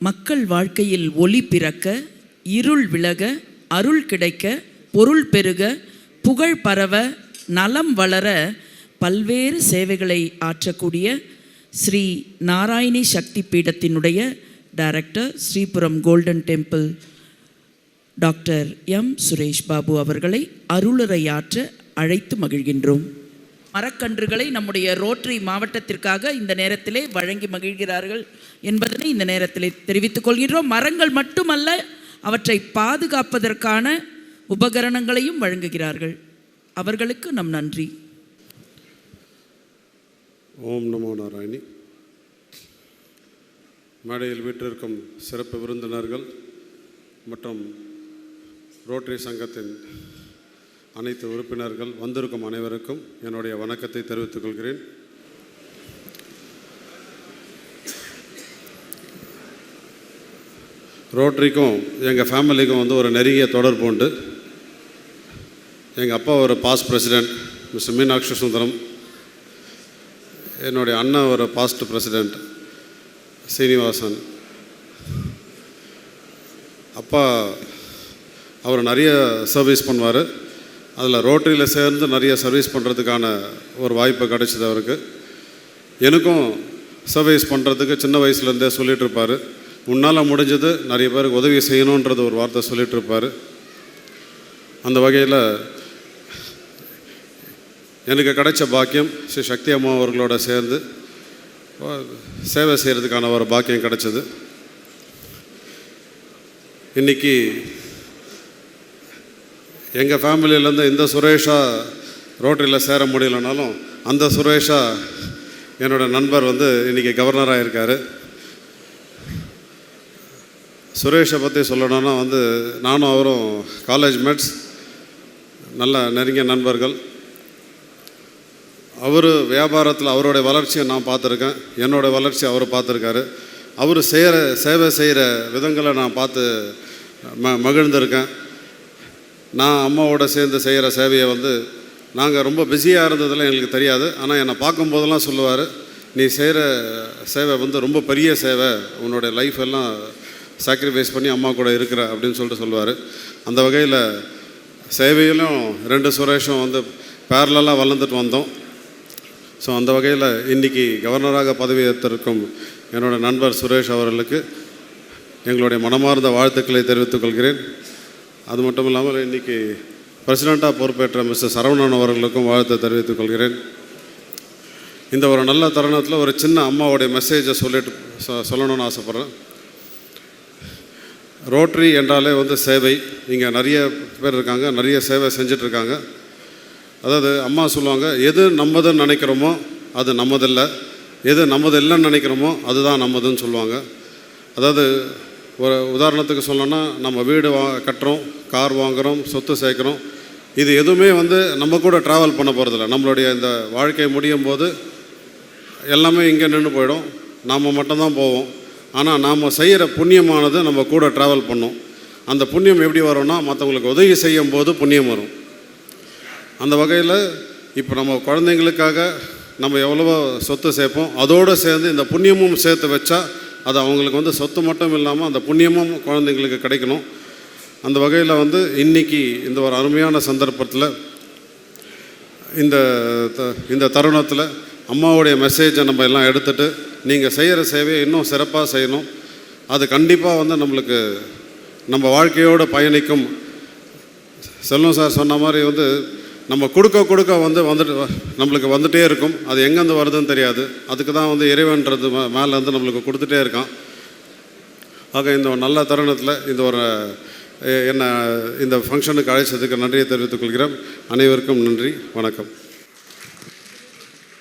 மக்கள் வாழ்க்கையில் ஒளி பிறக்க இருள் விலக அருள் கிடைக்க பொருள் பெருக புகழ் பரவ நலம் வளர பல்வேறு சேவைகளை ஆற்றக்கூடிய ஸ்ரீ நாராயணி சக்தி பீடத்தினுடைய director Sripuram golden temple doctor M. Suresh Babu அவர்களை அருளுரையாற்ற அழைத்து மகிழ்கின்றோம். மரக்கன்றுகளை நம்முடைய ரோட்டரி மாவட்டத்திற்காக இந்த நேரத்திலே வழங்கி மகிழ்கிறார்கள் என்பதனை இந்த நேரத்தில் தெரிவித்துக் கொள்கின்றோம். மரங்கள் மட்டுமல்ல அவற்றை பாதுகாப்பதற்கான உபகரணங்களையும் வழங்குகிறார்கள். அவர்களுக்கு நம் நன்றி. ஓம் நமோ நாராயணி. மேடையில் வீற்றிருக்கும் சிறப்பு விருந்தினர்கள் மற்றும் ரோட்டரி சங்கத்தின் அனைத்து உறுப்பினர்கள் வந்திருக்கும் அனைவருக்கும் என்னுடைய வணக்கத்தை தெரிவித்துக் கொள்கிறேன். ரோட்டரிக்கும் எங்கள் ஃபேமிலிக்கும் வந்து ஒரு நெருங்கிய தொடர்பு உண்டு. எங்கள் அப்பா ஒரு past president mister Meenakshi Sundaram. என்னுடைய அண்ணன் ஒரு பாஸ்ட் பிரசிடெண்ட் சீனிவாசன். அப்பா அவர் நிறைய சர்வீஸ் பண்ணுவார். அதில் ரோட்டரியில் சேர்ந்து நிறைய சர்வீஸ் பண்ணுறதுக்கான ஒரு வாய்ப்பு கிடைச்சிது அவருக்கு. எனக்கும் சர்வீஸ் பண்ணுறதுக்கு சின்ன வயசுலேருந்தே சொல்லிகிட்ருப்பார் இருப்பார். உன்னால் முடிஞ்சது நிறைய பேருக்கு உதவி செய்யணுன்றது ஒரு வார்த்தை சொல்லிட்டு இருப்பார் அந்த வகையில் எனக்கு கிடைச்ச பாக்கியம் ஸ்ரீ சக்தி அம்மா அவர்களோட சேர்ந்து சேவை செய்கிறதுக்கான ஒரு பாக்கியம் கிடைச்சது. இன்னைக்கு எங்கள் ஃபேமிலியிலேருந்து இந்த சுரேஷா ரோட்டரியில் சேர முடியலனாலும் அந்த சுரேஷா என்னோட நண்பர் வந்து இன்றைக்கி கவர்னராக இருக்கார் சுரேஷை பற்றி சொல்லணும்னா வந்து நானும் அவரும் காலேஜ் மேட்ஸ் நல்ல நெருங்கிய நண்பர்கள். அவர் வியாபாரத்தில் அவருடைய வளர்ச்சியை நான் பார்த்துருக்கேன். என்னோடய வளர்ச்சி அவர் பார்த்துருக்காரு. அவர் செய்கிற சேவை செய்கிற விதங்களை நான் பார்த்து ம மகிழ்ந்திருக்கேன். நான் அம்மாவோட சேர்ந்து செய்கிற சேவையை வந்து நாங்கள் ரொம்ப பிஸியாக இருந்ததெல்லாம் எங்களுக்கு தெரியாது. ஆனால் என்னை பார்க்கும்போதெல்லாம் சொல்லுவார் நீ செய்கிற சேவை வந்து ரொம்ப பெரிய சேவை. உன்னோடைய லைஃப் எல்லாம் சாக்ரிஃபைஸ் பண்ணி அம்மா கூட இருக்கிற அப்படின்னு சொல்லிட்டு சொல்லுவார். அந்த வகையில் சேவையிலும் ரெண்டு சுரேஷும் வந்து பேரலாக வளர்ந்துட்டு வந்தோம். ஸோ அந்த வகையில் இன்றைக்கி கவர்னராக பதவியேற்றிருக்கும் என்னோட நண்பர் சுரேஷ் அவர்களுக்கு எங்களுடைய மனமார்ந்த வாழ்த்துக்களை தெரிவித்துக் கொள்கிறேன். அது மட்டும் இல்லாமல் இன்றைக்கி பிரசிடெண்ட்டாக பொறுப்பேற்ற மிஸ்டர் சரவணன் அவர்களுக்கும் வாழ்த்து தெரிவித்துக் கொள்கிறேன். இந்த ஒரு நல்ல தருணத்தில் ஒரு சின்ன அம்மாவுடைய மெசேஜை சொல்லிட்டு சொல்லணும்னு ஆசைப்பட்றேன். ரோட்ரி என்றாலே வந்து சேவை. இங்கே நிறைய பேர் இருக்காங்க நிறைய சேவை செஞ்சிட்ருக்காங்க. அதாவது அம்மா சொல்லுவாங்க எது நம்மதுன்னு நினைக்கிறோமோ அது நம்மதில்லை. எது நம்மது இல்லைன்னு நினைக்கிறோமோ அதுதான் நம்மதுன்னு சொல்லுவாங்க. அதாவது ஒரு உதாரணத்துக்கு சொல்லணும்னா நம்ம வீடு வா கட்டுறோம் கார் வாங்குகிறோம் சொத்து சேர்க்குறோம். இது எதுவுமே வந்து நம்ம கூட ட்ராவல் பண்ண போகிறதில்ல நம்மளுடைய இந்த வாழ்க்கை முடியும் போது எல்லாமே இங்கே நின்று போயிடும். நாம் மட்டும்தான் போவோம். ஆனால் நாம் செய்கிற புண்ணியமானது நம்ம கூட ட்ராவல் பண்ணோம். அந்த புண்ணியம் எப்படி வரும்னா மற்றவங்களுக்கு உதவி செய்யும் போது புண்ணியம் வரும். அந்த வகையில் இப்போ நம்ம குழந்தைங்களுக்காக நம்ம எவ்வளவோ சொத்து சேர்ப்போம். அதோடு சேர்ந்து இந்த புண்ணியமும் சேர்த்து வச்சா அது அவங்களுக்கு வந்து சொத்து மட்டும் இல்லாமல் அந்த புண்ணியமும் குழந்தைங்களுக்கு கிடைக்கணும். அந்த வகையில் வந்து இன்றைக்கி இந்த ஒரு அருமையான சந்தர்ப்பத்தில் இந்த த- இந்த தருணத்தில் அம்மாவுடைய மெசேஜை நம்ம எல்லாம் எடுத்துகிட்டு நீங்கள் செய்கிற சேவையை இன்னும் சிறப்பாக செய்யணும். அது கண்டிப்பாக வந்து நம்மளுக்கு நம்ம வாழ்க்கையோடு பயணிக்கும். செல்வம் சார் சொன்ன மாதிரி வந்து நம்ம கொடுக்க கொடுக்க வந்து வந்துட்டு நம்மளுக்கு வந்துகிட்டே இருக்கும். அது எங்கேருந்து வருதுன்னு தெரியாது. அதுக்கு தான் வந்து இறைவன்றது மே- மேலே நம்மளுக்கு கொடுத்துட்டே இருக்கான். ஆக இந்த ஒரு நல்ல தருணத்தில் இந்த ஒரு என்னை என்ன இந்த ஃபங்க்ஷனுக்கு அழைச்சதுக்கு நன்றியை தெரிவித்துக் கொள்கிறேன். அனைவருக்கும் நன்றி. வணக்கம்.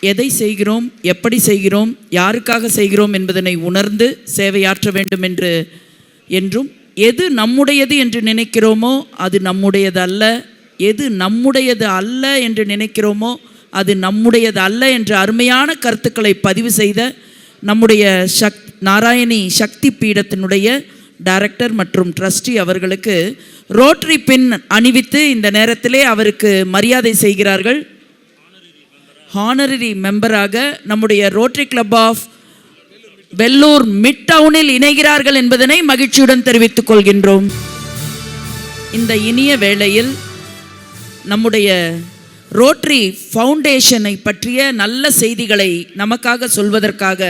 எதை செய்கிறோம் எப்படி செய்கிறோம் யாருக்காக செய்கிறோம் என்பதனை உணர்ந்து சேவையாற்ற வேண்டும் என்று என்றும் எது நம்முடையது என்று நினைக்கிறோமோ அது நம்முடையது அல்ல எது நம்முடையது அல்ல என்று நினைக்கிறோமோ அது நம்முடையது அல்ல என்ற அருமையான கருத்துக்களை பதிவு செய்த நம்முடைய சக் நாராயணி சக்தி பீடத்தினுடைய டைரக்டர் மற்றும் ட்ரஸ்டி அவர்களுக்கு ரோட்டரி பின் அணிவித்து இந்த நேரத்திலே அவருக்கு மரியாதை செய்கிறார்கள். ஹானரரி மெம்பராக நம்முடைய rotary club of Vellore mid டவுனில் இணைகிறார்கள் என்பதனை மகிழ்ச்சியுடன் தெரிவித்துக் கொள்கின்றோம். இந்த இனிய வேளையில் நம்முடைய ரோட்டரி ஃபவுண்டேஷனை பற்றிய நல்ல செய்திகளை நமக்காக சொல்வதற்காக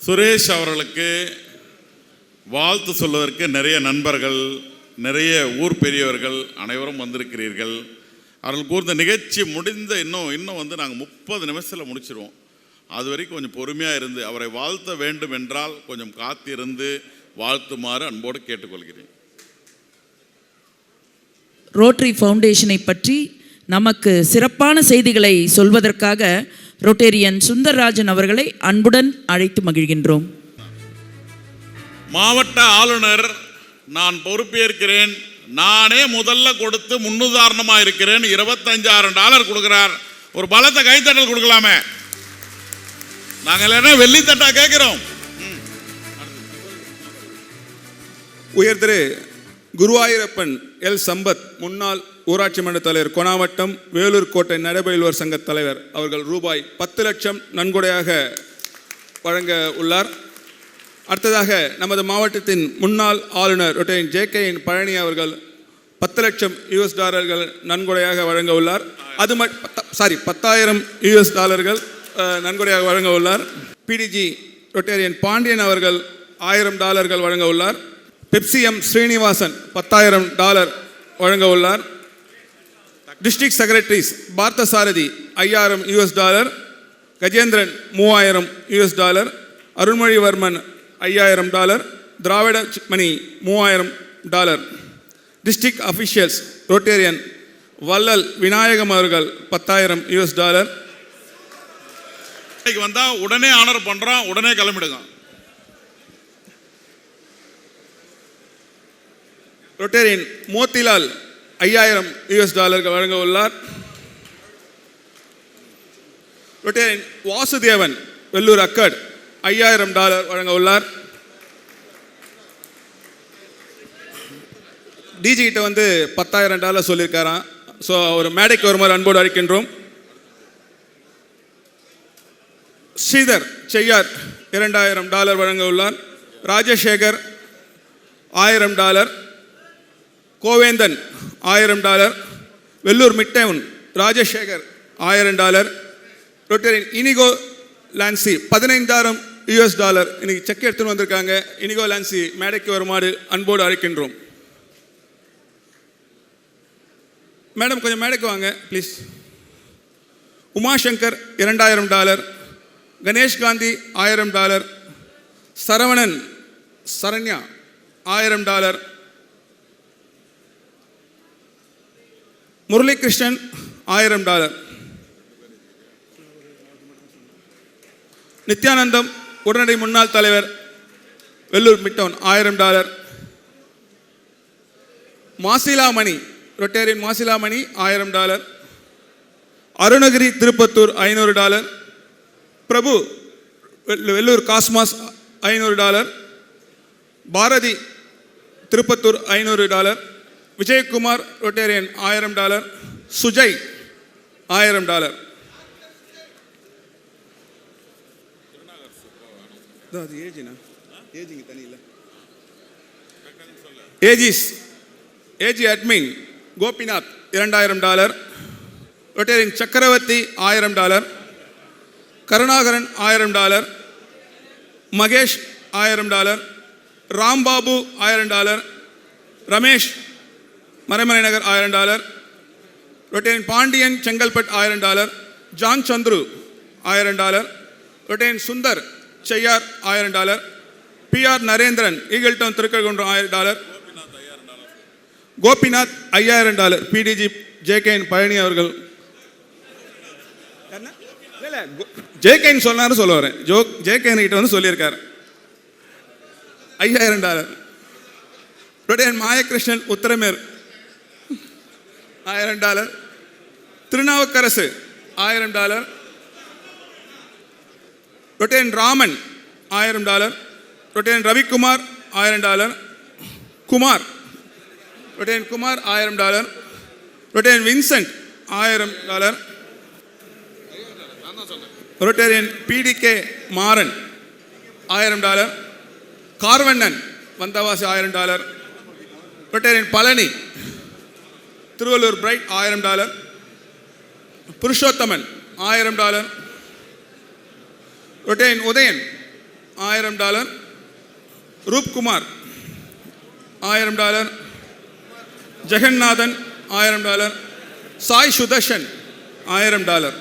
சுரேஷ் அவர்களுக்கு வாழ்த்து சொல்வதற்கு நிறைய நண்பர்கள் நிறைய ஊர் பெரியவர்கள் அனைவரும் வந்திருக்கிறீர்கள். அவர்கள் கூர்ந்த நிகழ்ச்சி முடிந்த இன்னும் இன்னும் வந்து நாங்கள் முப்பது நிமிஷத்தில் முடிச்சிருவோம். அது வரைக்கும் கொஞ்சம் பொறுமையாக இருந்து அவரை வாழ்த்த வேண்டும் என்றால் கொஞ்சம் காத்திருந்து வாழ்த்துமாறு அன்போடு கேட்டுக்கொள்கிறேன். ரோட்டரி ஃபவுண்டேஷனை பற்றி நமக்கு சிறப்பான செய்திகளை சொல்வதற்காக ரொட்டேரியன் சுந்தர்ராஜன் அவர்களை அன்புடன் அழைத்து மகிழ்கின்றோம். மாவட்ட ஆளுநர் நான் பொறுப்பேற்கிறேன். நானே முதல்ல கொடுத்து முன்னுதாரணமாக இருக்கிறேன்னு இருபத்தஞ்சாயிரம் டாலர் கொடுக்குறார். ஒரு பலத்த கைத்தட்டல் கொடுக்கலாமே. நாங்கள் இல்லைன்னா வெள்ளித்தட்டா கேட்குறோம் உயர் திரு குருவாயூரப்பன் எல் சம்பத் முன்னாள் ஊராட்சி மன்ற தலைவர் கொணாவட்டம் வேலூர் கோட்டை நடைபயில்வர் சங்க தலைவர் அவர்கள் ரூபாய் பத்து லட்சம் நன்கொடையாக வழங்க உள்ளார். அடுத்ததாக நமது மாவட்டத்தின் முன்னாள் ஆளுநர் ரொட்டேன் ஜே கே பழனி அவர்கள் பத்து லட்சம் யூஎஸ் டாலர்கள் நன்கொடையாக வழங்க உள்ளார். அது மட் சாரி பத்தாயிரம் யூஎஸ் டாலர்கள் நன்கொடையாக வழங்க உள்ளார். பிடிஜி ரொட்டேரியன் பாண்டியன் அவர்கள் ஆயிரம் டாலர்கள் வழங்க உள்ளார். பெப்சி எம் ஸ்ரீனிவாசன் பத்தாயிரம் டாலர் வழங்க உள்ளார். டிஸ்ட்ரிக்ட் செக்ரட்டரிஸ் பார்த்தசாரதி ஐயாயிரம் யூஎஸ் டாலர். கஜேந்திரன் மூவாயிரம் யூஎஸ் டாலர். அருள்மொழிவர்மன் ஐயாயிரம் டாலர் திராவிட மணி மூவாயிரம் டாலர். டிஸ்ட்ரிக்ட் அஃபிஷியல்ஸ் ரோட்டேரியன் வள்ளல் விநாயகம் அவர்கள் பத்தாயிரம் யூஎஸ் டாலர். இன்னைக்கு வந்தால் உடனே ஆனர் பண்ணுறோம் உடனே கிளம்பிடுங்க. ரொட்டேரியன் மோத்திலால் ஐயாயிரம் யூஎஸ் டாலர்கள் வழங்க உள்ளார். ரொட்டேரியன் வாசுதேவன் வெள்ளூர் அக்கட். ஐயாயிரம் டாலர் வழங்க உள்ளார். டிஜிகிட்ட வந்து பத்தாயிரம் டாலர் சொல்லியிருக்காராம். ஸோ ஒரு மேடைக்கு வருமாறு அன்போடு அழைக்கின்றோம். ஸ்ரீதர் செய்யார் இரண்டாயிரம் டாலர் வழங்க உள்ளார். ராஜசேகர் ஆயிரம் டாலர். கோவேந்தன் ஆயிரம் டாலர். வெள்ளூர் மிட்டவுன் ராஜசேகர் ஆயிரம் டாலர். ரொட்டரின் இனிகோ லான்சி பதினைந்தாயிரம் யூஎஸ் டாலர் இன்னைக்கு செக் எடுத்துன்னு வந்திருக்காங்க. இனிகோ லான்சி மேடைக்கு வருமாறு அன்போடு அழைக்கின்றோம். மேடம் கொஞ்சம் மேடைக்கு வாங்க ப்ளீஸ் உமாசங்கர் இரண்டாயிரம் டாலர். கணேஷ் காந்தி ஆயிரம் டாலர். சரவணன் சரண்யா ஆயிரம் டாலர். முரளிகிருஷ்ணன் ஆயிரம் டாலர். நித்யானந்தம் உடனடி முன்னாள் தலைவர் வெள்ளூர் மிட்டவுன் ஆயிரம் டாலர். மாசிலாமணி ரொட்டேரியன் மாசிலாமணி ஆயிரம் டாலர். அருணகிரி திருப்பத்தூர் ஐநூறு டாலர். பிரபு வெள்ள- வெள்ளூர் காஸ்மாஸ் ஐநூறு டாலர். பாரதி திருப்பத்தூர் ஐநூறு டாலர். விஜயகுமார் ரொட்டேரியன் ஆயிரம் டாலர். சுஜய் ஆயிரம் டாலர். இதோ அது ஏஜினா ஏஜிங்க தனி இல்லை. ஏஜிஸ் ஏஜி அட்மின் கோபிநாத் இரண்டாயிரம் டாலர். ரொட்டேரியன் சக்கரவர்த்தி ஆயிரம் டாலர். கருணாகரன் ஆயிரம் டாலர். மகேஷ் ஆயிரம் டாலர். ராம்பாபு ஆயிரம் டாலர். ரமேஷ் மறைமலை நகர் ஆயிரம் டாலர். ரொட்டேன் பாண்டியன் செங்கல்பட் ஆயிரம் டாலர். ஜான் சந்துரு ஆயிரம் டாலர். ரொட்டேன் சுந்தர் செய்யார் ஆயிரம் dollar. PR Narendran eagle town Thirukalukundram ஆயிரம் டாலர். கோபிநாத் ஐயாயிரம் டாலர். பிடிஜி ஜேகேஎன் பழனி அவர்கள். ஜேகேன் சொன்னாரு சொல்ல வரேன். ஜோ ஜேகேன் கிட்ட வந்து சொல்லியிருக்காரு. ஐயாயிரம் டாலர். ரொட்டேன் மாயகிருஷ்ணன் உத்தரமேர். ஆயிரம் டாலர். திருநாவுக்கரசு ஆயிரம் டாலர். ரொட்டேன் ராமன் ஆயிரம் டாலர். ரொட்டேன் ரவிக்குமார் ஆயிரம் டாலர். குமார் ரொட்டேன் குமார் ஆயிரம் டாலர். ரொட்டேன் வின்சென்ட் ஆயிரம் டாலர். ரொட்டேரியன் பிடிகே மாறன் ஆயிரம் டாலர். கார்வண்ணன் வந்தவாசி ஆயிரம் dollar. Rotarian Palani Tiruvallur pride ஆயிரம் டாலர். புருஷோத்தமன் ஆயிரம் டாலர். ரொட்டேன் உதயன். ஆயிரம் டாலர். ரூப்குமார். ஆயிரம் டாலர். ஜெகநாதன். ஆயிரம் டாலர். சாய் சுதர்ஷன். ஆயிரம் டாலர்.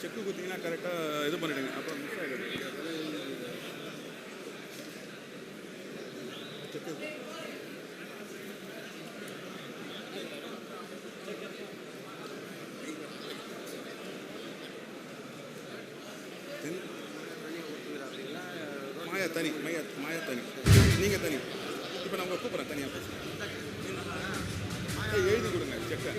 செக்கு கரெக்டாக இது பண்ணிடுங்க. தனி மையா மாயா தனி. நீங்கள் தனி. இப்போ நான் உங்களை கூப்பிட்றேன் தனியாக பேசுகிறேன் எழுதி கொடுங்க செக்கை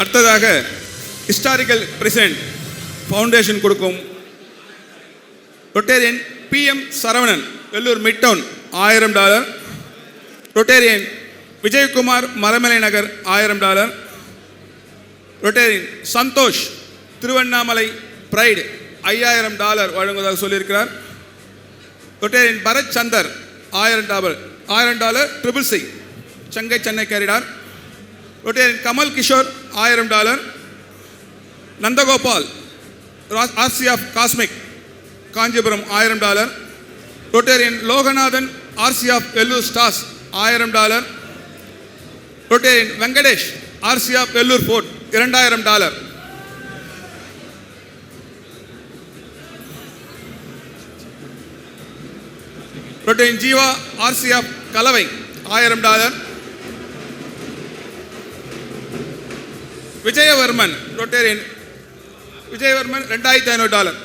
அடுத்ததாக ஹிஸ்டாரிக்கல் பிரசிடென்ட் ஃபவுண்டேஷன் கொடுக்கும். Rotarian PM Saravanan Vellore midtown ஆயிரம் டாலர். ரொட்டேரியன் விஜயகுமார் மரமலை நகர் ஆயிரம் dollar. Rotarian Santhosh Tiruvannamalai pride ஐயாயிரம் டாலர் வழங்குவதாக சொல்லியிருக்கிறார். ரொட்டேரியன் பரத் சந்தர் ஆயிரம் டாலர். ஆயிரம் dollar triple C Chengai Chennai corridor rotarian Kamal Kishore ஆயிரம் dollar Nandagopal RCF cosmic Kanchipuram ஆயிரம் dollar rotarian Loganathan RCF Vellore stars ஆயிரம் dollar rotarian Venkatesh RCF Vellore fort இரண்டாயிரம் dollar rotarian Jeeva RCF Kalavai ஆயிரம் dollar Vijayavarman Rotarian. Vijayavarman ரெண்டாயிரத்தி ஐநூறு dollar.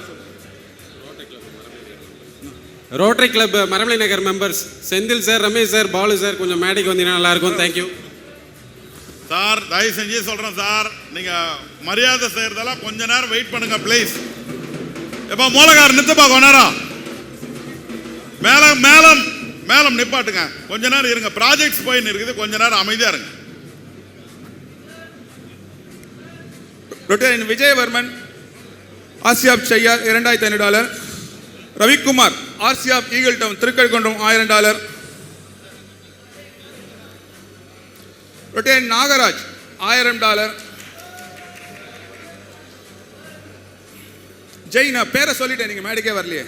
Rotary club Maramalai Nagar members Senthil sir Ramesh sir Balu sir கொஞ்சம் மேடைக்கு வந்தீங்கன்னா நல்லா இருக்கும் தேங்க்யூ சார் தயவு செஞ்சு சொல்கிறேன் சார். நீங்கள் மரியாதை செய்கிறதெல்லாம் கொஞ்ச நேரம் வெயிட் பண்ணுங்க ப்ளீஸ் எப்போ மூலகார் நித்துப்பா கொஞ்ச நேரம். மேலம் மேலம் மேலம் நிப்பாட்டுங்க. கொஞ்ச நேரம் இருங்க. ப்ராஜெக்ட்ஸ் போயின்னு இருக்குது. கொஞ்ச நேரம் அமைதியாக இருங்க. லெப்டினன்ட் விஜயவர்மன் ஆசியாப் செய்யார் இரண்டாயிரத்தி ஐநூறு டாலர். ரவிக்குமார் ஆர்சியாப் ஈகிள் டவுன் திருக்கழுக்குன்றம் ஆயிரம் டாலர். லெப்டினன்ட் நாகராஜ் ஆயிரம் டாலர். ஜெய் நான் பேரை சொல்லிட்டேன் நீங்கள் மேடைக்கே வரலையே.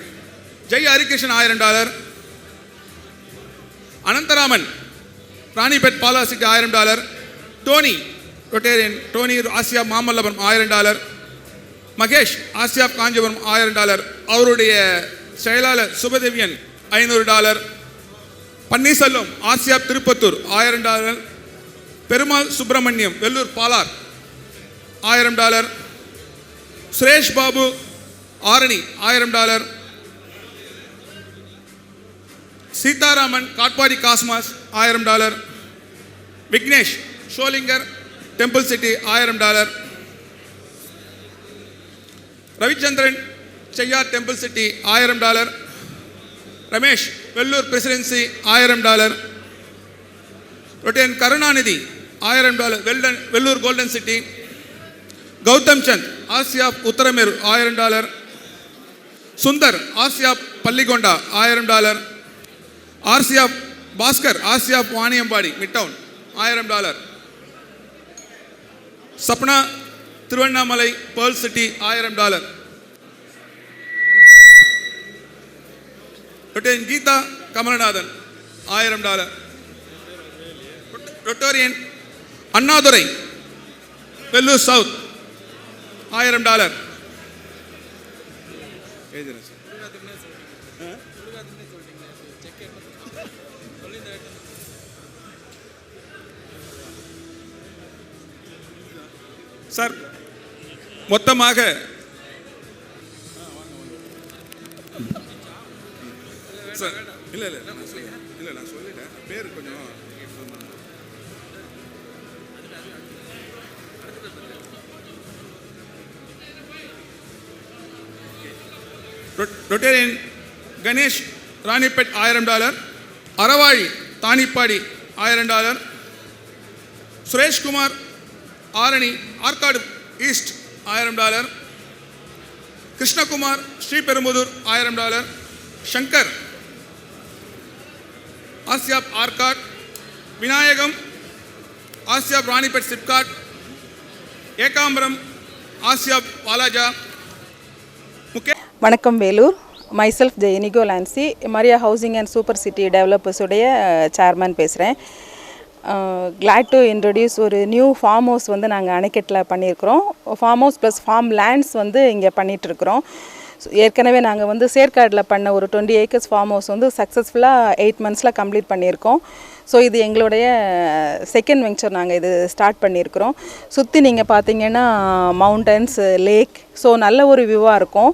ஜெய் ஹரிகிருஷ்ணன் ஆயிரம் டாலர். அனந்தராமன் ராணிபெட் பாலாசிக்கு ஆயிரம் dollar. Tony Rotarian Tony Asia Mamallapuram ஆயிரம் டாலர். மகேஷ் ஆசியா காஞ்சிபுரம் ஆயிரம் டாலர். அவருடைய செயலாளர் சுபதேவியன் ஐநூறு டாலர். பன்னீர்செல்வம் ஆசியா திருப்பத்தூர் ஆயிரம் டாலர். பெருமாள் சுப்பிரமணியம் வெள்ளூர் பாலார் ஆயிரம் டாலர். சுரேஷ் பாபு ஆரணி ஆயிரம் டாலர். சீதாராமன் காட்பாடி காஸ்மாஸ் ஆயிரம் dollar. Vignesh Sholinghur temple city ஆயிரம் dollar. Ravichandran Cheyyar temple city ஆயிரம் டாலர். ரமேஷ் வெள்ளூர் பிரசிடென்சி ஆயிரம் டாலர். ரொட்டேன் கருணாநிதி ஆயிரம் dollar. Weldon Vellore golden city Gautham Chand Asia Uthiramerur ஆயிரம் டாலர். சுந்தர் ஆசியா பள்ளிகொண்டா ஆயிரம் டாலர். ஆர்சியா பாஸ்கர் ஆசியா வாணியம்பாடி மிட்டவுன் ஆயிரம் dollar. Sapna Tiruvannamalai pearl city ஆயிரம் dollar. Rotarian Geetha Kamalanathan ஆயிரம் dollar. Rotarian Annadurai Vellore south ஆயிரம் டாலர். எழுதுறேன் சார். சார் மொத்தமாக சார் இல்லை இல்லை நான் சொல்லிட்டேன் இல்லை நான் சொல்லிட்டேன். பேர் கொஞ்சம் ரொட்டேரியன் கணேஷ் ராணிப்பேட் ஆயிரம் டாலர். அறவாழி தானிப்பாடி ஆயிரம் டாலர். சுரேஷ்குமார் ஆரணி ஆற்காடு ஈஸ்ட் ஆயிரம் டாலர். கிருஷ்ணகுமார் ஸ்ரீபெரும்புதூர் ஆயிரம் டாலர். சங்கர் ஆசியாப் ஆர்காட் விநாயகம் ஆசியாப் ராணிப்பேட் சிப்காட். ஏகாம்பரம் ஆசியாப் பாலாஜா. முக்கிய வணக்கம் Vellore. Myself Jai Lancy Maria housing and super city டெவலப்பர்ஸுடைய chairman பேசுகிறேன் கிளாட் டு இன்ட்ரடியூஸ் ஒரு நியூ ஃபார்ம் ஹவுஸ் வந்து நாங்கள் அணைக்கட்டில் பண்ணியிருக்கிறோம். Farm house plus farm lands வந்து இங்கே பண்ணிகிட்ருக்குறோம் ஏற்கனவே நாங்கள் வந்து சேர்க்காடில் பண்ண ஒரு டுவெண்ட்டி ஏக்கர்ஸ் ஃபார்ம் ஹவுஸ் வந்து சக்ஸஸ்ஃபுல்லாக எயிட் மந்த்ஸில் கம்ப்ளீட் பண்ணியிருக்கோம். ஸோ இது எங்களுடைய செகண்ட் வெஞ்சர் நாங்கள் இது ஸ்டார்ட் பண்ணியிருக்கிறோம். சுற்றி நீங்கள் பார்த்தீங்கன்னா மவுண்டன்ஸ் லேக் ஸோ நல்ல ஒரு வியூவாக இருக்கும்.